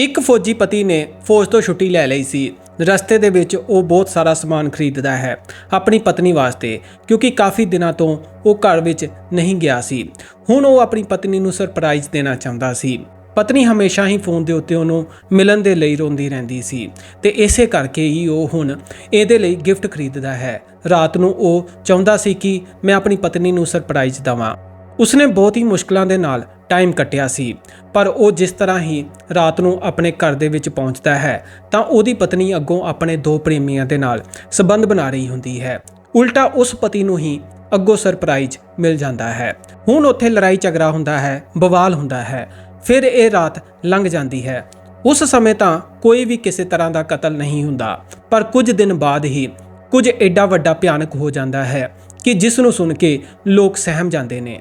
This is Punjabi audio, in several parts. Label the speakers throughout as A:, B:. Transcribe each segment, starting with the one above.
A: ਇੱਕ ਫੌਜੀ ਪਤੀ ਨੇ ਫੌਜ ਤੋਂ ਛੁੱਟੀ ਲੈ ਲਈ ਸੀ। ਰਸਤੇ ਦੇ ਵਿੱਚ ਉਹ ਬਹੁਤ ਸਾਰਾ ਸਮਾਨ ਖਰੀਦਦਾ ਹੈ ਆਪਣੀ ਪਤਨੀ ਵਾਸਤੇ, ਕਿਉਂਕਿ ਕਾਫੀ ਦਿਨਾਂ ਤੋਂ ਉਹ ਘਰ ਵਿੱਚ ਨਹੀਂ ਗਿਆ ਸੀ। ਹੁਣ ਉਹ ਆਪਣੀ ਪਤਨੀ ਨੂੰ ਸਰਪ੍ਰਾਈਜ਼ ਦੇਣਾ ਚਾਹੁੰਦਾ ਸੀ। ਪਤਨੀ ਹਮੇਸ਼ਾ ਹੀ ਫੋਨ ਦੇ ਉੱਤੇ ਉਹਨੂੰ ਮਿਲਣ ਦੇ ਲਈ ਰੋਂਦੀ ਰਹਿੰਦੀ ਸੀ ਤੇ ਇਸੇ ਕਰਕੇ ਹੀ ਉਹ ਹੁਣ ਇਹਦੇ ਲਈ ਗਿਫਟ ਖਰੀਦਦਾ ਹੈ। ਰਾਤ ਨੂੰ ਉਹ ਚਾਹੁੰਦਾ ਸੀ ਕਿ ਮੈਂ ਆਪਣੀ ਪਤਨੀ ਨੂੰ ਸਰਪ੍ਰਾਈਜ਼ ਦਵਾਂ। ਉਸਨੇ ਬਹੁਤ ਹੀ ਮੁਸ਼ਕਲਾਂ ਦੇ ਨਾਲ ਟਾਈਮ ਕੱਟਿਆ ਸੀ। ਪਰ ਉਹ ਜਿਸ ਤਰ੍ਹਾਂ ਹੀ ਰਾਤ ਨੂੰ ਆਪਣੇ ਘਰ ਦੇ ਵਿੱਚ ਪਹੁੰਚਦਾ ਹੈ, ਤਾਂ ਉਹਦੀ ਪਤਨੀ ਅੱਗੋਂ ਆਪਣੇ ਦੋ ਪ੍ਰੇਮੀਆਂ ਦੇ ਨਾਲ ਸਬੰਧ ਬਣਾ ਰਹੀ ਹੁੰਦੀ ਹੈ। ਉਲਟਾ ਉਸ ਪਤੀ ਨੂੰ ਹੀ ਅੱਗੋਂ ਸਰਪ੍ਰਾਈਜ਼ ਮਿਲ ਜਾਂਦਾ ਹੈ। ਹੁਣ ਉੱਥੇ ਲੜਾਈ ਝਗੜਾ ਹੁੰਦਾ ਹੈ, ਬਵਾਲ ਹੁੰਦਾ ਹੈ, ਫਿਰ ਇਹ ਰਾਤ ਲੰਘ ਜਾਂਦੀ ਹੈ। ਉਸ ਸਮੇਂ ਤਾਂ ਕੋਈ ਵੀ ਕਿਸੇ ਤਰ੍ਹਾਂ ਦਾ ਕਤਲ ਨਹੀਂ ਹੁੰਦਾ, ਪਰ ਕੁਝ ਦਿਨ ਬਾਅਦ ਹੀ ਕੁਝ ਐਡਾ ਵੱਡਾ ਭਿਆਨਕ ਹੋ ਜਾਂਦਾ ਹੈ ਕਿ ਜਿਸ ਨੂੰ ਸੁਣ ਕੇ ਲੋਕ ਸਹਿਮ ਜਾਂਦੇ ਨੇ।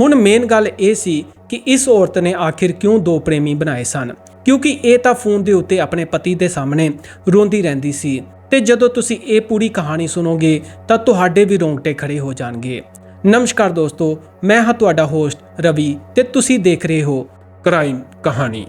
A: ਹੁਣ ਮੇਨ ਗੱਲ ਇਹ ਸੀ ਕਿ ਇਸ ਔਰਤ ਨੇ ਆਖਿਰ ਕਿਉਂ ਦੋ ਪ੍ਰੇਮੀ ਬਣਾਏ ਸਨ? ਕਿਉਂਕਿ ਇਹ ਤਾਂ ਫੋਨ ਦੇ ਉੱਤੇ ਆਪਣੇ ਪਤੀ ਦੇ ਸਾਹਮਣੇ ਰੋਂਦੀ ਰਹਿੰਦੀ ਸੀ। ਤੇ ਜਦੋਂ ਤੁਸੀਂ ਇਹ ਪੂਰੀ ਕਹਾਣੀ ਸੁਣੋਗੇ, ਤਾਂ ਤੁਹਾਡੇ ਵੀ ਰੋਂਗਟੇ ਖੜੇ ਹੋ ਜਾਣਗੇ। ਨਮਸਕਾਰ ਦੋਸਤੋ, ਮੈਂ ਹਾਂ ਤੁਹਾਡਾ ਹੋਸਟ ਰਵੀ ਤੇ ਤੁਸੀਂ ਦੇਖ ਰਹੇ ਹੋ ਕ੍ਰਾਈਮ ਕਹਾਣੀ।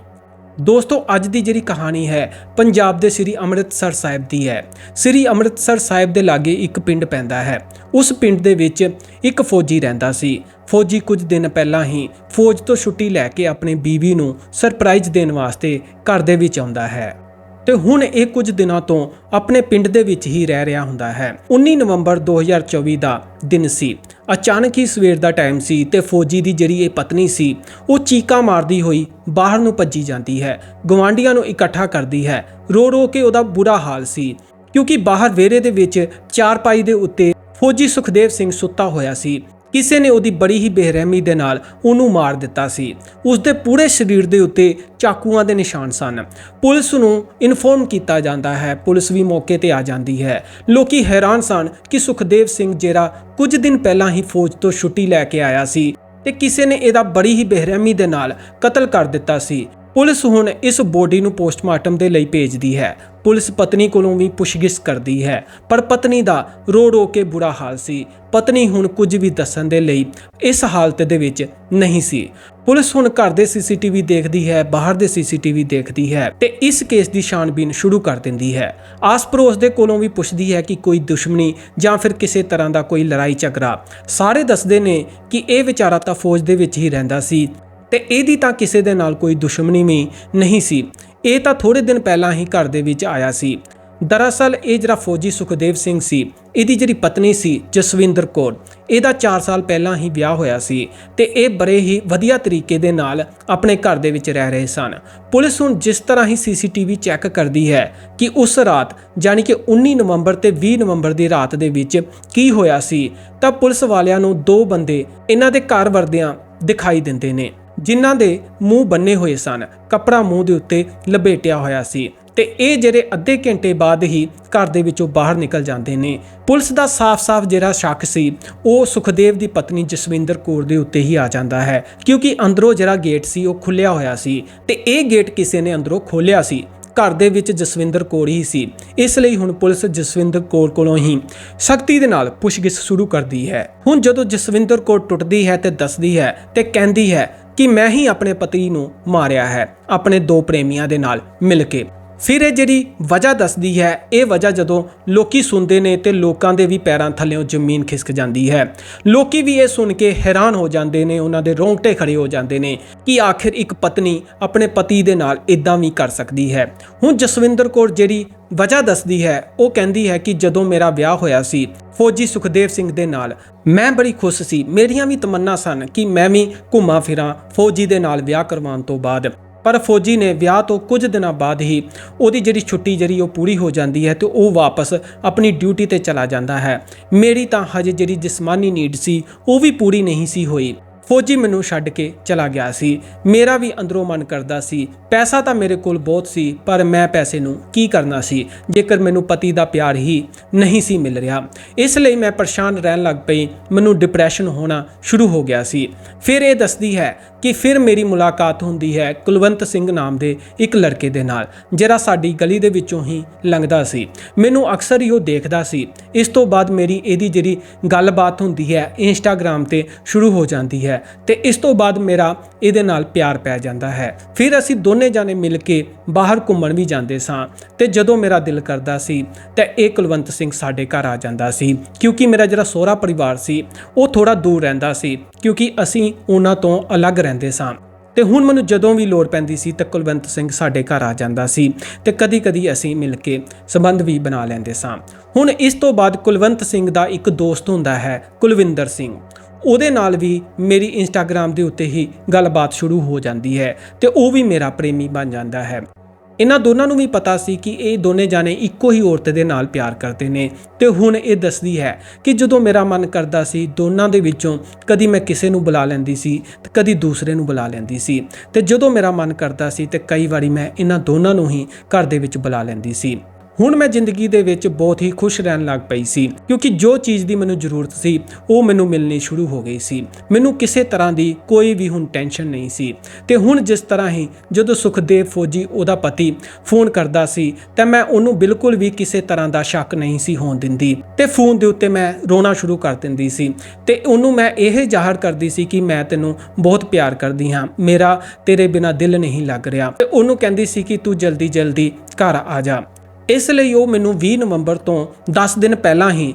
A: ਦੋਸਤੋ, ਅੱਜ ਦੀ ਜਿਹੜੀ ਕਹਾਣੀ ਹੈ, ਪੰਜਾਬ ਦੇ ਸ੍ਰੀ ਅੰਮ੍ਰਿਤਸਰ ਸਾਹਿਬ ਦੀ ਹੈ। ਸ੍ਰੀ ਅੰਮ੍ਰਿਤਸਰ ਸਾਹਿਬ ਦੇ ਲਾਗੇ ਇੱਕ ਪਿੰਡ ਪੈਂਦਾ ਹੈ। ਉਸ ਪਿੰਡ ਦੇ ਵਿੱਚ ਇੱਕ ਫੌਜੀ ਰਹਿੰਦਾ ਸੀ। ਫੌਜੀ ਕੁਝ ਦਿਨ ਪਹਿਲਾਂ ਹੀ ਫੌਜ ਤੋਂ ਛੁੱਟੀ ਲੈ ਕੇ ਆਪਣੀ ਬੀਵੀ ਨੂੰ ਸਰਪ੍ਰਾਈਜ਼ ਦੇਣ ਵਾਸਤੇ ਘਰ ਦੇ ਵਿੱਚ ਆਉਂਦਾ ਹੈ। ਤੇ ਹੁਣ ਇਹ ਕੁਝ ਦਿਨਾਂ ਤੋਂ ਆਪਣੇ ਪਿੰਡ ਦੇ ਵਿੱਚ ਹੀ ਰਹਿ ਰਿਹਾ ਹੁੰਦਾ ਹੈ। 19 ਨਵੰਬਰ 2024 ਦਾ ਦਿਨ ਸੀ। ਅਚਾਨਕ ਹੀ ਸਵੇਰ ਦਾ ਟਾਈਮ ਸੀ ਤੇ ਫੌਜੀ ਦੀ ਜਿਹੜੀ ਇਹ ਪਤਨੀ ਸੀ, ਉਹ ਚੀਕਾਂ ਮਾਰਦੀ ਹੋਈ ਬਾਹਰ ਨੂੰ ਭੱਜੀ ਜਾਂਦੀ ਹੈ। ਗਵਾਂਡੀਆਂ ਨੂੰ ਇਕੱਠਾ ਕਰਦੀ ਹੈ। ਰੋ ਰੋ ਕੇ ਉਹਦਾ ਬੁਰਾ ਹਾਲ ਸੀ। ਕਿਉਂਕਿ ਬਾਹਰ ਵੇਰੇ ਦੇ ਵਿੱਚ ਚਾਰਪਾਈ ਦੇ ਉੱਤੇ ਫੌਜੀ ਸੁਖਦੇਵ ਸਿੰਘ ਸੁੱਤਾ ਹੋਇਆ ਸੀ। ਕਿਸੇ ਨੇ ਉਹਦੀ ਬੜੀ ਹੀ ਬੇਰਹਿਮੀ ਦੇ ਨਾਲ ਉਹਨੂੰ ਮਾਰ ਦਿੱਤਾ ਸੀ। ਉਸ ਦੇ ਪੂਰੇ ਸਰੀਰ ਦੇ ਉੱਤੇ ਚਾਕੂਆਂ ਦੇ ਨਿਸ਼ਾਨ ਸਨ। ਪੁਲਿਸ ਨੂੰ ਇਨਫੋਰਮ ਕੀਤਾ ਜਾਂਦਾ ਹੈ। ਪੁਲਿਸ ਵੀ ਮੌਕੇ ਤੇ ਆ ਜਾਂਦੀ ਹੈ। ਲੋਕੀ ਹੈਰਾਨ ਸਨ ਕਿ ਸੁਖਦੇਵ ਸਿੰਘ ਜਿਹੜਾ ਕੁਝ ਦਿਨ ਪਹਿਲਾਂ ਹੀ ਫੌਜ ਤੋਂ ਛੁੱਟੀ ਲੈ ਕੇ ਆਇਆ ਸੀ ਤੇ ਕਿਸੇ ਨੇ ਇਹਦਾ ਬੜੀ ਹੀ ਬੇਰਹਿਮੀ ਦੇ ਨਾਲ ਕਤਲ ਕਰ ਦਿੱਤਾ ਸੀ। ਪੁਲਿਸ ਹੁਣ ਇਸ ਬੋਡੀ ਨੂੰ ਪੋਸਟਮਾਰਟਮ ਦੇ ਲਈ ਭੇਜਦੀ ਹੈ। ਪੁਲਿਸ ਪਤਨੀ ਕੋਲੋਂ ਵੀ ਪੁੱਛਗਿੱਛ ਕਰਦੀ ਹੈ, ਪਰ ਪਤਨੀ ਦਾ ਰੋ ਰੋ ਕੇ ਬੁਰਾ ਹਾਲ ਸੀ। ਪਤਨੀ ਹੁਣ ਕੁਝ ਵੀ ਦੱਸਣ ਦੇ ਲਈ ਇਸ ਹਾਲਤ ਦੇ ਵਿੱਚ ਨਹੀਂ ਸੀ। ਪੁਲਿਸ ਹੁਣ ਘਰ ਦੇ ਸੀਸੀਟੀਵੀ ਦੇਖਦੀ ਹੈ, ਬਾਹਰ ਦੇ ਸੀਸੀਟੀਵੀ ਦੇਖਦੀ ਹੈ ਤੇ ਇਸ ਕੇਸ ਦੀ ਛਾਣਬੀਨ ਸ਼ੁਰੂ ਕਰ ਦਿੰਦੀ ਹੈ। ਆਸ-ਪੜੋਸ ਦੇ ਕੋਲੋਂ ਵੀ ਪੁੱਛਦੀ ਹੈ ਕਿ ਕੋਈ ਦੁਸ਼ਮਣੀ ਜਾਂ ਫਿਰ ਕਿਸੇ ਤਰ੍ਹਾਂ ਦਾ ਕੋਈ ਲੜਾਈ ਝਗੜਾ ਸਾਰੇ ਦੱਸਦੇ ਨੇ ਕਿ ਇਹ ਵਿਚਾਰਾ ਤਾਂ ਫੌਜ ਦੇ ਵਿੱਚ ਹੀ ਰਹਿੰਦਾ ਸੀ। ਤੇ ਇਹਦੀ ਤਾਂ ਕਿਸੇ ਦੇ ਨਾਲ ਕੋਈ ਦੁਸ਼ਮਣੀ ਵੀ ਨਹੀਂ ਸੀ। ਇਹ ਤਾਂ ਥੋੜੇ ਦਿਨ ਪਹਿਲਾਂ ਹੀ ਘਰ ਦੇ ਵਿੱਚ ਆਇਆ ਸੀ। ਦਰਅਸਲ ਇਹ ਜਿਹੜਾ ਫੌਜੀ ਸੁਖਦੇਵ ਸਿੰਘ ਸੀ, ਇਹਦੀ ਜਿਹੜੀ ਪਤਨੀ ਸੀ, ਜਸਵਿੰਦਰ ਕੌਰ, ਇਹਦਾ 4 ਸਾਲ ਪਹਿਲਾਂ ਹੀ ਵਿਆਹ ਹੋਇਆ ਸੀ ਤੇ ਇਹ ਬੜੇ ਹੀ ਵਧੀਆ ਤਰੀਕੇ ਦੇ ਨਾਲ ਆਪਣੇ ਘਰ ਦੇ ਵਿੱਚ ਰਹਿ ਰਹੇ ਸਨ। ਪੁਲਿਸ ਹੁਣ ਜਿਸ ਤਰ੍ਹਾਂ ਹੀ ਸੀਸੀਟੀਵੀ ਚੈੱਕ ਕਰਦੀ ਹੈ ਕਿ ਉਸ ਰਾਤ ਯਾਨੀ ਕਿ 19 ਨਵੰਬਰ ਤੇ 20 ਨਵੰਬਰ ਦੀ ਰਾਤ ਦੇ ਵਿੱਚ ਕੀ ਹੋਇਆ ਸੀ, ਤਾਂ ਪੁਲਿਸ ਵਾਲਿਆਂ ਨੂੰ ਦੋ ਬੰਦੇ ਇਹਨਾਂ ਦੇ ਘਰ ਵਰਦਿਆਂ ਦਿਖਾਈ ਦਿੰਦੇ ਨੇ। ਜਿਨ੍ਹਾਂ ਦੇ ਮੂੰਹ ਬੰਨੇ ਹੋਏ ਸਨ। ਕੱਪੜਾ ਮੂੰਹ ਦੇ ਉੱਤੇ ਲਪੇਟਿਆ ਹੋਇਆ ਸੀ ਤੇ ਇਹ ਜਿਹੜੇ ਅੱਧੇ ਘੰਟੇ ਬਾਅਦ ਹੀ ਘਰ ਦੇ ਵਿੱਚੋਂ ਬਾਹਰ ਨਿਕਲ ਜਾਂਦੇ ਨੇ। ਪੁਲਿਸ ਦਾ ਸਾਫ਼-ਸਾਫ਼ ਜਿਹੜਾ ਸ਼ੱਕ ਸੀ, ਉਹ ਸੁਖਦੇਵ ਦੀ ਪਤਨੀ ਜਸਵਿੰਦਰ ਕੌਰ ਦੇ ਉੱਤੇ ਹੀ ਆ ਜਾਂਦਾ ਹੈ। ਕਿਉਂਕਿ ਅੰਦਰੋਂ ਜਿਹੜਾ ਗੇਟ ਸੀ, ਉਹ ਖੁੱਲਿਆ ਹੋਇਆ ਸੀ ਤੇ ਇਹ ਗੇਟ ਕਿਸੇ ਨੇ ਅੰਦਰੋਂ ਖੋਲਿਆ ਸੀ। ਘਰ ਦੇ ਵਿੱਚ ਜਸਵਿੰਦਰ ਕੌਰ ਹੀ ਸੀ। ਇਸ ਲਈ ਹੁਣ ਪੁਲਿਸ ਜਸਵਿੰਦਰ ਕੌਰ ਕੋਲੋਂ ਹੀ ਸਖਤੀ ਦੇ ਨਾਲ ਪੁੱਛਗਿੱਛ ਸ਼ੁਰੂ ਕਰਦੀ ਹੈ। ਹੁਣ ਜਦੋਂ ਜਸਵਿੰਦਰ ਕੌਰ ਟੁੱਟਦੀ ਹੈ ਤੇ ਦੱਸਦੀ ਹੈ ਤੇ ਕਹਿੰਦੀ ਹੈ ਕਿ ਮੈਂ ਹੀ ਆਪਣੇ ਪਤੀ ਨੂੰ ਮਾਰਿਆ ਹੈ, ਆਪਣੇ ਦੋ ਪ੍ਰੇਮੀਆਂ ਦੇ ਨਾਲ ਮਿਲ ਕੇ। ਫਿਰ ਇਹ ਜਿਹੜੀ ਵਜ੍ਹਾ ਦੱਸਦੀ ਹੈ, ਇਹ ਵਜ੍ਹਾ ਜਦੋਂ ਲੋਕੀ ਸੁਣਦੇ ਨੇ ਤੇ ਲੋਕਾਂ ਦੇ ਵੀ ਪੈਰਾਂ ਥੱਲੇੋਂ ਜ਼ਮੀਨ ਖਿਸਕ ਜਾਂਦੀ ਹੈ। ਲੋਕੀ ਵੀ ਇਹ ਸੁਣ ਕੇ ਹੈਰਾਨ ਹੋ ਜਾਂਦੇ ਨੇ, ਉਹਨਾਂ ਦੇ ਰੋਂਗਟੇ ਖੜੇ ਹੋ ਜਾਂਦੇ ਨੇ ਕਿ ਆਖਿਰ ਇੱਕ ਪਤਨੀ ਆਪਣੇ ਪਤੀ ਦੇ ਨਾਲ ਇਦਾਂ ਵੀ ਕਰ ਸਕਦੀ ਹੈ। ਹੁਣ ਜਸਵਿੰਦਰ ਕੌਰ ਜਿਹੜੀ ਵਜ੍ਹਾ ਦੱਸਦੀ ਹੈ, ਉਹ ਕਹਿੰਦੀ ਹੈ ਕਿ ਜਦੋਂ ਮੇਰਾ ਵਿਆਹ ਹੋਇਆ ਸੀ, ਫੌਜੀ ਸੁਖਦੇਵ ਸਿੰਘ ਦੇ ਨਾਲ, ਮੈਂ ਬੜੀ ਖੁਸ਼ ਸੀ। ਮੇਰੀਆਂ ਵੀ ਤਮੰਨਾ ਸਨ ਕਿ ਮੈਂ ਵੀ ਘੁੰਮਾਂ ਫਿਰਾਂ ਫੌਜੀ ਦੇ ਨਾਲ ਵਿਆਹ ਕਰਵਾਉਣ ਤੋਂ ਬਾਅਦ। ਪਰ ਫੌਜੀ ਨੇ ਵਿਆਹ ਤੋਂ ਕੁਝ ਦਿਨਾਂ ਬਾਅਦ ਹੀ ਉਹਦੀ ਜਿਹੜੀ ਛੁੱਟੀ ਜਿਹੜੀ ਉਹ ਪੂਰੀ ਹੋ ਜਾਂਦੀ ਹੈ ਤੇ ਉਹ ਵਾਪਸ ਆਪਣੀ ਡਿਊਟੀ ਤੇ ਚਲਾ ਜਾਂਦਾ ਹੈ। ਮੇਰੀ ਤਾਂ ਹਜੇ ਜਿਹੜੀ ਜਿਸਮਾਨੀ ਨੀਡ ਸੀ, ਉਹ ਵੀ ਪੂਰੀ ਨਹੀਂ ਸੀ ਹੋਈ। ਫੌਜੀ ਮੈਨੂੰ ਛੱਡ ਕੇ ਚਲਾ ਗਿਆ ਸੀ। ਮੇਰਾ ਵੀ ਅੰਦਰੋਂ ਮਨ ਕਰਦਾ ਸੀ। ਪੈਸਾ ਤਾਂ ਮੇਰੇ ਕੋਲ ਬਹੁਤ ਸੀ, ਪਰ ਮੈਂ ਪੈਸੇ ਨੂੰ ਕੀ ਕਰਨਾ ਸੀ? ਜੇਕਰ ਮੈਨੂੰ ਪਤੀ ਦਾ ਪਿਆਰ ਹੀ ਨਹੀਂ ਸੀ ਮਿਲ ਰਿਹਾ। ਇਸ ਲਈ ਮੈਂ ਪਰੇਸ਼ਾਨ ਰਹਿਣ ਲੱਗ ਪਈ। ਮੈਨੂੰ ਡਿਪਰੈਸ਼ਨ ਹੋਣਾ ਸ਼ੁਰੂ ਹੋ ਗਿਆ ਸੀ। ਫਿਰ ਇਹ ਦੱਸਦੀ ਹੈ ਕਿ ਫਿਰ ਮੇਰੀ ਮੁਲਾਕਾਤ ਹੁੰਦੀ ਹੈ ਕੁਲਵੰਤ ਸਿੰਘ ਨਾਮ ਦੇ ਇੱਕ ਲੜਕੇ ਦੇ ਨਾਲ, ਜਿਹੜਾ ਸਾਡੀ ਗਲੀ ਦੇ ਵਿੱਚੋਂ ਹੀ ਲੰਘਦਾ ਸੀ। ਮੈਨੂੰ ਅਕਸਰ ਹੀ ਉਹ ਦੇਖਦਾ ਸੀ। ਇਸ ਤੋਂ ਬਾਅਦ ਮੇਰੀ ਇਹਦੀ ਜਿਹੜੀ ਗੱਲਬਾਤ ਹੁੰਦੀ ਹੈ ਇੰਸਟਾਗ੍ਰam ਤੇ ਸ਼ੁਰੂ ਹੋ ਜਾਂਦੀ ਹੈ ਤੇ ਇਸ ਤੋਂ ਬਾਅਦ ਮੇਰਾ ਇਹਦੇ ਨਾਲ ਪਿਆਰ ਪੈ ਜਾਂਦਾ ਹੈ। ਫਿਰ ਅਸੀਂ ਦੋਨੇ ਜਾਣੇ ਮਿਲ ਕੇ ਬਾਹਰ ਘੁੰਮਣ ਵੀ ਜਾਂਦੇ ਸਾਂ ਤੇ ਜਦੋਂ ਮੇਰਾ ਦਿਲ ਕਰਦਾ ਸੀ ਤੇ ਇਹ ਕੁਲਵੰਤ ਸਿੰਘ ਸਾਡੇ ਘਰ ਆ ਜਾਂਦਾ ਸੀ। ਕਿਉਂਕਿ ਮੇਰਾ ਜਿਹੜਾ ਸਹੁਰਾ ਪਰਿਵਾਰ ਸੀ, ਉਹ ਥੋੜਾ ਦੂਰ ਰਹਿੰਦਾ ਸੀ। ਕਿਉਂਕਿ ਅਸੀਂ ਉਹਨਾਂ ਤੋਂ ਅਲੱਗ ਰਹਿੰਦੇ ਸਾਂ। ਤੇ ਹੁਣ ਮੈਨੂੰ ਜਦੋਂ ਵੀ ਲੋੜ ਪੈਂਦੀ ਸੀ ਤਾਂ ਕੁਲਵੰਤ ਸਿੰਘ ਸਾਡੇ ਘਰ ਆ ਜਾਂਦਾ ਸੀ ਤੇ ਕਦੀ-ਕਦੀ ਅਸੀਂ ਮਿਲ ਕੇ ਸੰਬੰਧ ਵੀ ਬਣਾ ਲੈਂਦੇ ਸਾਂ। ਹੁਣ ਇਸ ਤੋਂ ਬਾਅਦ ਕੁਲਵੰਤ ਸਿੰਘ ਦਾ ਇੱਕ ਦੋਸਤ ਹੁੰਦਾ ਹੈ, ਕੁਲਵਿੰਦਰ ਸਿੰਘ। ਉਹਦੇ ਨਾਲ ਵੀ ਮੇਰੀ ਇੰਸਟਾਗ੍ਰam ਦੇ ਉੱਤੇ ਹੀ ਗੱਲਬਾਤ ਸ਼ੁਰੂ ਹੋ ਜਾਂਦੀ ਹੈ ਤੇ ਉਹ ਵੀ ਮੇਰਾ ਪ੍ਰੇਮੀ ਬਣ ਜਾਂਦਾ ਹੈ। ਇਹਨਾਂ ਦੋਨਾਂ ਨੂੰ ਵੀ ਪਤਾ ਸੀ ਕਿ ਇਹ ਦੋਨੇ ਜਾਣੇ ਇੱਕੋ ਹੀ ਔਰਤ ਦੇ ਨਾਲ ਪਿਆਰ ਕਰਦੇ ਨੇ ਤੇ ਹੁਣ ਇਹ ਦੱਸਦੀ ਹੈ ਕਿ ਜਦੋਂ ਮੇਰਾ ਮਨ ਕਰਦਾ ਸੀ ਦੋਨਾਂ ਦੇ ਵਿੱਚੋਂ ਕਦੀ ਮੈਂ ਕਿਸੇ ਨੂੰ ਬੁਲਾ ਲੈਂਦੀ ਸੀ ਤੇ ਕਦੀ ਦੂਸਰੇ ਨੂੰ ਬੁਲਾ ਲੈਂਦੀ ਸੀ ਤੇ ਜਦੋਂ ਮੇਰਾ ਮਨ ਕਰਦਾ ਸੀ ਤੇ ਕਈ ਵਾਰੀ ਮੈਂ ਇਹਨਾਂ ਦੋਨਾਂ ਨੂੰ ਹੀ ਘਰ ਦੇ ਵਿੱਚ ਬੁਲਾ ਲੈਂਦੀ ਸੀ। ਹੁਣ ਮੈਂ ਜ਼ਿੰਦਗੀ ਦੇ ਵਿੱਚ ਬਹੁਤ ਹੀ ਖੁਸ਼ ਰਹਿਣ ਲੱਗ ਪਈ ਸੀ, ਕਿਉਂਕਿ ਜੋ ਚੀਜ਼ ਦੀ ਮੈਨੂੰ ਜ਼ਰੂਰਤ ਸੀ, ਉਹ ਮੈਨੂੰ ਮਿਲਣੀ ਸ਼ੁਰੂ ਹੋ ਗਈ ਸੀ। ਮੈਨੂੰ ਕਿਸੇ ਤਰ੍ਹਾਂ ਦੀ ਕੋਈ ਵੀ ਹੁਣ ਟੈਨਸ਼ਨ ਨਹੀਂ ਸੀ। ਤੇ ਹੁਣ ਜਿਸ ਤਰ੍ਹਾਂ ਹੀ ਜਦੋਂ ਸੁਖਦੇਵ ਫੌਜੀ ਉਹਦਾ ਪਤੀ ਫੋਨ ਕਰਦਾ ਸੀ, ਤਾਂ ਮੈਂ ਉਹਨੂੰ ਬਿਲਕੁਲ ਵੀ ਕਿਸੇ ਤਰ੍ਹਾਂ ਦਾ ਸ਼ੱਕ ਨਹੀਂ ਸੀ ਹੋਣ ਦਿੰਦੀ। ਤੇ ਫੋਨ ਦੇ ਉੱਤੇ ਮੈਂ ਰੋਣਾ ਸ਼ੁਰੂ ਕਰ ਦਿੰਦੀ ਸੀ। ਤੇ ਉਹਨੂੰ ਮੈਂ ਇਹ ਜ਼ਾਹਰ ਕਰਦੀ ਸੀ ਕਿ ਮੈਂ ਤੈਨੂੰ ਬਹੁਤ ਪਿਆਰ ਕਰਦੀ ਹਾਂ। ਮੇਰਾ ਤੇਰੇ ਬਿਨਾ ਦਿਲ ਨਹੀਂ ਲੱਗ ਰਿਹਾ। ਤੇ ਉਹਨੂੰ ਕਹਿੰਦੀ ਸੀ ਕਿ ਤੂੰ ਜਲਦੀ ਜਲਦੀ ਘਰ ਆ ਜਾ। ਇਸ ਲਈ ਉਹ ਮੈਨੂੰ 20 ਨਵੰਬਰ ਤੋਂ 10 ਦਿਨ ਪਹਿਲਾਂ ਹੀ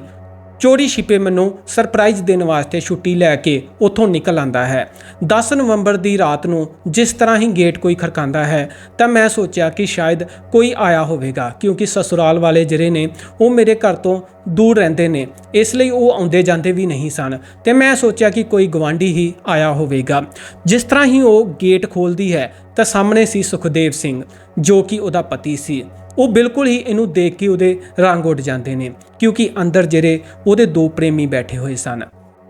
A: ਚੋਰੀ ਛਿਪੇ ਮੈਨੂੰ ਸਰਪ੍ਰਾਈਜ਼ ਦੇਣ ਵਾਸਤੇ ਛੁੱਟੀ ਲੈ ਕੇ ਉੱਥੋਂ ਨਿਕਲ ਆਂਦਾ ਹੈ। 10 ਨਵੰਬਰ ਦੀ ਰਾਤ ਨੂੰ ਜਿਸ ਤਰ੍ਹਾਂ ਹੀ ਗੇਟ ਕੋਈ ਖੜਕਾਉਂਦਾ ਹੈ, ਤਾਂ ਮੈਂ ਸੋਚਿਆ ਕਿ ਸ਼ਾਇਦ ਕੋਈ ਆਇਆ ਹੋਵੇਗਾ, ਕਿਉਂਕਿ ਸਸੁਰਾਲ ਵਾਲੇ ਜਿਹੜੇ ਨੇ, ਉਹ ਮੇਰੇ ਘਰ ਤੋਂ ਦੂਰ ਰਹਿੰਦੇ ਨੇ, ਇਸ ਲਈ ਉਹ ਆਉਂਦੇ ਜਾਂਦੇ ਵੀ ਨਹੀਂ ਸਨ ਤੇ ਮੈਂ ਸੋਚਿਆ ਕਿ ਕੋਈ ਗਵਾਂਢੀ ਹੀ ਆਇਆ ਹੋਵੇਗਾ। ਜਿਸ ਤਰ੍ਹਾਂ ਹੀ ਉਹ ਗੇਟ ਖੋਲਦੀ ਹੈ, ਤਾਂ ਸਾਹਮਣੇ ਸੀ ਸੁਖਦੇਵ ਸਿੰਘ, ਜੋ ਕਿ ਉਹਦਾ ਪਤੀ ਸੀ। ਉਹ ਬਿਲਕੁਲ ਹੀ ਇਹਨੂੰ ਦੇਖ ਕੇ ਉਹਦੇ ਰੰਗ ਉੱਡ ਜਾਂਦੇ ਨੇ, ਕਿਉਂਕਿ ਅੰਦਰ ਜਿਹੜੇ ਉਹਦੇ ਦੋ ਪ੍ਰੇਮੀ ਬੈਠੇ ਹੋਏ ਸਨ,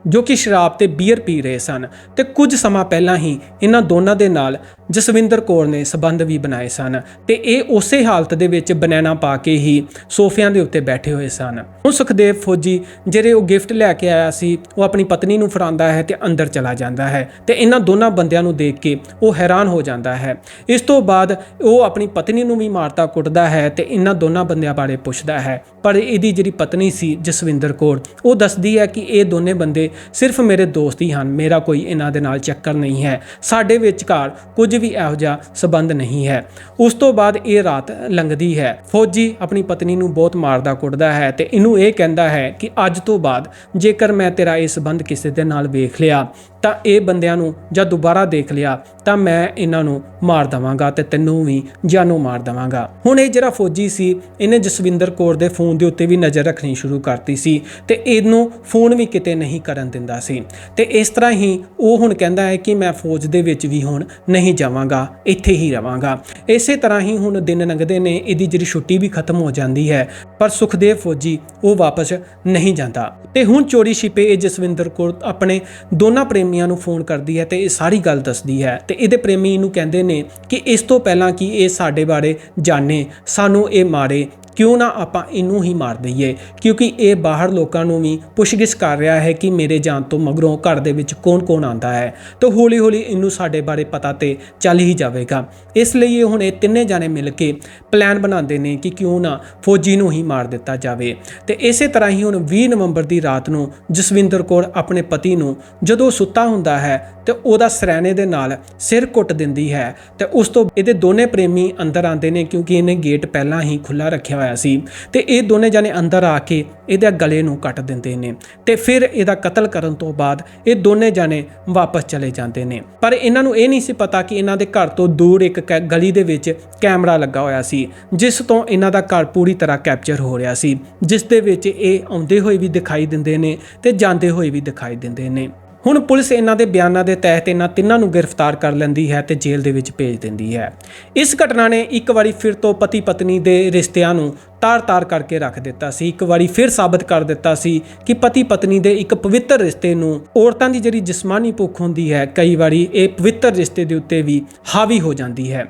A: ਜੋ ਕਿ ਸ਼ਰਾਬ ਤੇ ਬੀਅਰ ਪੀ ਰਹੇ ਸਨ ਤੇ ਕੁਝ ਸਮਾਂ ਪਹਿਲਾਂ ਹੀ ਇਹਨਾਂ ਦੋਨਾਂ ਦੇ ਨਾਲ ਜਸਵਿੰਦਰ ਕੌਰ ਨੇ ਸਬੰਧ ਵੀ ਬਣਾਏ ਸਨ ਤੇ ਇਹ ਉਸੇ ਹਾਲਤ ਦੇ ਵਿੱਚ ਬਨੈਣਾ ਪਾ ਕੇ ਹੀ ਸੋਫਿਆਂ ਦੇ ਉੱਤੇ ਬੈਠੇ ਹੋਏ ਸਨ। ਹੁਣ ਸੁਖਦੇਵ ਫੌਜੀ ਜਿਹੜੇ ਉਹ ਗਿਫਟ ਲੈ ਕੇ ਆਇਆ ਸੀ, ਉਹ ਆਪਣੀ ਪਤਨੀ ਨੂੰ ਫੜਾਉਂਦਾ ਹੈ ਤੇ ਅੰਦਰ ਚਲਾ ਜਾਂਦਾ ਹੈ ਤੇ ਇਹਨਾਂ ਦੋਨਾਂ ਬੰਦਿਆਂ ਨੂੰ ਦੇਖ ਕੇ ਉਹ ਹੈਰਾਨ ਹੋ ਜਾਂਦਾ ਹੈ। ਇਸ ਤੋਂ ਬਾਅਦ ਉਹ ਆਪਣੀ ਪਤਨੀ ਨੂੰ ਵੀ ਮਾਰਤਾ ਕੁੱਟਦਾ ਹੈ ਤੇ ਇਹਨਾਂ ਦੋਨਾਂ ਬੰਦਿਆਂ ਬਾਰੇ ਪੁੱਛਦਾ ਹੈ। ਪਰ ਇਹਦੀ ਜਿਹੜੀ ਪਤਨੀ ਸੀ, ਜਸਵਿੰਦਰ ਕੌਰ, ਉਹ ਦੱਸਦੀ ਹੈ ਕਿ ਇਹ ਦੋਨੇ ਬੰਦੇ ਸਿਰਫ ਮੇਰੇ ਦੋਸਤ ਹੀ ਹਨ, ਮੇਰਾ ਕੋਈ ਇਹਨਾਂ ਦੇ ਨਾਲ ਚੱਕਰ ਨਹੀਂ ਹੈ। ਸਾਡੇ ਵਿਚਕਾਰ ਕੁਝ ਵੀ ਇਹੋ ਜਿਹਾ ਸਬੰਧ ਨਹੀਂ ਹੈ। ਉਸ ਤੋਂ ਬਾਅਦ ਇਹ ਰਾਤ ਲੰਘਦੀ ਹੈ। ਫੌਜੀ ਆਪਣੀ ਪਤਨੀ ਨੂੰ ਬਹੁਤ ਮਾਰਦਾ ਕੁੱਟਦਾ ਹੈ ਤੇ ਇਹਨੂੰ ਇਹ ਕਹਿੰਦਾ ਹੈ ਕਿ ਅੱਜ ਤੋਂ ਬਾਅਦ ਜੇਕਰ ਮੈਂ ਤੇਰਾ ਇਹ ਸਬੰਧ ਕਿਸੇ ਦੇ ਨਾਲ ਵੇਖ ਲਿਆ ਤਾਂ ਇਹ ਬੰਦਿਆਂ ਨੂੰ ਜਾਂ ਦੁਬਾਰਾ ਦੇਖ ਲਿਆ ਤਾਂ ਮੈਂ ਇਹਨਾਂ ਨੂੰ ਮਾਰ ਦਵਾਂਗਾ ਤੇ ਤੈਨੂੰ ਵੀ ਜਾਨੋਂ ਮਾਰ ਦਵਾਂਗਾ। ਹੁਣ ਇਹ ਜਿਹੜਾ ਫੌਜੀ ਸੀ, ਇਹਨੇ ਜਸਵਿੰਦਰ ਕੌਰ ਦੇ ਫੋਨ ਦੇ ਉੱਤੇ ਵੀ ਨਜ਼ਰ ਰੱਖਣੀ ਸ਼ੁਰੂ ਕਰਤੀ ਸੀ ਤੇ ਇਹਨੂੰ ਫੋਨ ਵੀ ਕਿਤੇ ਨਹੀਂ ਕਰਨ ਦਿੰਦਾ ਸੀ। ਤੇ ਇਸ ਤਰ੍ਹਾਂ ਹੀ ਉਹ ਹੁਣ ਕਹਿੰਦਾ ਹੈ ਕਿ ਮੈਂ ਫੌਜ ਦੇ ਵਿੱਚ ਵੀ ਹੁਣ ਨਹੀਂ ਜਾਵਾਂਗਾ, ਇੱਥੇ ਹੀ ਰਵਾਂਗਾ। ਇਸੇ ਤਰ੍ਹਾਂ ਹੀ ਹੁਣ ਦਿਨ ਲੰਘਦੇ ਨੇ, ਇਹਦੀ ਜਿਹੜੀ ਛੁੱਟੀ ਵੀ ਖਤਮ ਹੋ ਜਾਂਦੀ ਹੈ, ਪਰ ਸੁਖਦੇਵ ਫੌਜੀ ਉਹ ਵਾਪਸ ਨਹੀਂ ਜਾਂਦਾ। ਤੇ ਹੁਣ ਚੋਰੀ ਛਿਪੇ ਇਹ ਜਸਵਿੰਦਰ ਕੌਰ ਆਪਣੇ ਦੋਨਾਂ ਪ੍ਰੇਮੀ ਪ੍ਰੇਮੀਆਂ ਨੂੰ ਫੋਨ ਕਰਦੀ ਹੈ ਤੇ ਇਹ ਸਾਰੀ ਗੱਲ ਦੱਸਦੀ ਹੈ ਤੇ ਇਹਦੇ ਪ੍ਰੇਮੀ ਨੂੰ ਕਹਿੰਦੇ ਨੇ ਕਿ ਇਸ ਤੋਂ ਪਹਿਲਾਂ ਕਿ ਇਹ ਸਾਡੇ ਬਾਰੇ ਜਾਣੇ, ਸਾਨੂੰ ਇਹ ਮਾਰੇ ਕਿਉਂ ਨਾ ਆਪਾਂ ਇਹਨੂੰ ਹੀ ਮਾਰ ਦਈਏ? ਕਿਉਂਕਿ ਇਹ ਬਾਹਰ ਲੋਕਾਂ ਨੂੰ ਵੀ ਪੁੱਛਗਿੱਛ ਕਰ ਰਿਹਾ ਹੈ ਕਿ ਮੇਰੇ ਜਾਣ ਤੋਂ ਮਗਰੋਂ ਘਰ ਦੇ ਵਿੱਚ ਕੌਣ-ਕੌਣ ਆਂਦਾ ਹੈ। ਤਾਂ ਹੌਲੀ-ਹੌਲੀ ਇਹਨੂੰ ਸਾਡੇ ਬਾਰੇ ਪਤਾ ਤੇ ਚੱਲ ਹੀ ਜਾਵੇਗਾ। ਇਸ ਲਈ ਇਹ ਹੁਣ ਇਹ ਤਿੰਨੇ ਜਾਣੇ ਮਿਲ ਕੇ ਪਲਾਨ ਬਣਾਉਂਦੇ ਨੇ ਕਿ ਕਿਉਂ ਨਾ ਫੌਜੀ ਨੂੰ ਹੀ ਮਾਰ ਦਿੱਤਾ ਜਾਵੇ। ਤੇ ਇਸੇ ਤਰ੍ਹਾਂ ਹੀ ਹੁਣ 20 ਨਵੰਬਰ ਦੀ ਰਾਤ ਨੂੰ ਜਸਵਿੰਦਰ ਕੌਰ ਆਪਣੇ ਪਤੀ ਨੂੰ ਜਦੋਂ ਸੁੱਤਾ ਹੁੰਦਾ ਹੈ, ਤੇ ਉਹਦਾ ਸਰੈਣੇ ਦੇ ਨਾਲ ਸਿਰ ਕੁੱਟ ਦਿੰਦੀ ਹੈ। ਤੇ ਉਸ ਤੋਂ ਇਹਦੇ ਦੋਨੇ ਪ੍ਰੇਮੀ ਅੰਦਰ ਆਉਂਦੇ ਨੇ ਕਿਉਂਕਿ ਇਹਨੇ ਗੇਟ ਪਹਿਲਾਂ ਹੀ ਖੁੱਲਾ ਰੱਖਿਆ ਹੋਇਆ ਸੀ ਤੇ ਇਹ ਦੋਨੇ ਜਾਣੇ ਅੰਦਰ ਆ ਕੇ ਇਹਦੇ ਗਲੇ ਨੂੰ ਕੱਟ ਦਿੰਦੇ ਨੇ ਤੇ ਫਿਰ ਇਹਦਾ ਕਤਲ ਕਰਨ ਤੋਂ ਬਾਅਦ ਇਹ ਦੋਨੇ ਜਾਣੇ ਵਾਪਸ ਚਲੇ ਜਾਂਦੇ ਨੇ। ਪਰ ਇਹਨਾਂ ਨੂੰ ਇਹ ਨਹੀਂ ਸੀ ਪਤਾ ਕਿ ਇਹਨਾਂ ਦੇ ਘਰ ਤੋਂ ਦੂਰ ਇੱਕ ਕੈ- ਗਲੀ ਦੇ ਵਿੱਚ ਕੈਮਰਾ ਲੱਗਾ ਹੋਇਆ ਸੀ, ਜਿਸ ਤੋਂ ਇਹਨਾਂ ਦਾ ਘਰ ਪੂਰੀ ਤਰ੍ਹਾਂ ਕੈਪਚਰ ਹੋ ਰਿਹਾ ਸੀ, ਜਿਸ ਦੇ ਵਿੱਚ ਇਹ ਆਉਂਦੇ ਹੋਏ ਵੀ ਦਿਖਾਈ ਦਿੰਦੇ ਨੇ ਤੇ ਜਾਂਦੇ ਹੋਏ ਵੀ ਦਿਖਾਈ ਦਿੰਦੇ ਨੇ। ਹੁਣ ਪੁਲਿਸ ਇਹਨਾਂ ਦੇ ਬਿਆਨਾਂ ਦੇ ਤਹਿਤ ਇਹਨਾਂ ਤਿੰਨਾਂ ਨੂੰ ਗ੍ਰਿਫਤਾਰ ਕਰ ਲੈਂਦੀ ਹੈ ਤੇ ਜੇਲ੍ਹ ਦੇ ਵਿੱਚ ਭੇਜ ਦਿੰਦੀ ਹੈ। ਇਸ ਘਟਨਾ ਨੇ ਇੱਕ ਵਾਰੀ ਫਿਰ ਤੋਂ ਪਤੀ ਪਤਨੀ ਦੇ ਰਿਸ਼ਤਿਆਂ ਨੂੰ ਤਾਰ-ਤਾਰ ਕਰਕੇ ਰੱਖ ਦਿੱਤਾ ਸੀ। ਇੱਕ ਵਾਰੀ ਫਿਰ ਸਾਬਤ ਕਰ ਦਿੱਤਾ ਸੀ ਕਿ ਪਤੀ ਪਤਨੀ ਦੇ ਇੱਕ ਪਵਿੱਤਰ ਰਿਸ਼ਤੇ ਨੂੰ ਔਰਤਾਂ ਦੀ ਜਿਹੜੀ ਜਿਸਮਾਨੀ ਭੁੱਖ ਹੁੰਦੀ ਹੈ, ਕਈ ਵਾਰੀ ਇਹ ਪਵਿੱਤਰ ਰਿਸ਼ਤੇ ਦੇ ਉੱਤੇ ਵੀ ਹਾਵੀ ਹੋ ਜਾਂਦੀ ਹੈ।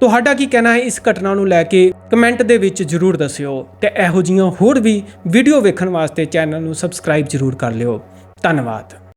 A: ਤੁਹਾਡਾ ਕੀ ਕਹਿਣਾ ਹੈ ਇਸ ਘਟਨਾ ਨੂੰ ਲੈ ਕੇ? ਕਮੈਂਟ ਦੇ ਵਿੱਚ ਜਰੂਰ ਦੱਸਿਓ ਤੇ ਇਹੋ ਜਿਹੀਆਂ ਹੋਰ ਵੀ ਵੀਡੀਓ ਵੇਖਣ ਵਾਸਤੇ ਚੈਨਲ ਨੂੰ ਸਬਸਕ੍ਰਾਈਬ ਜਰੂਰ ਕਰ ਲਿਓ। ਧੰਨਵਾਦ।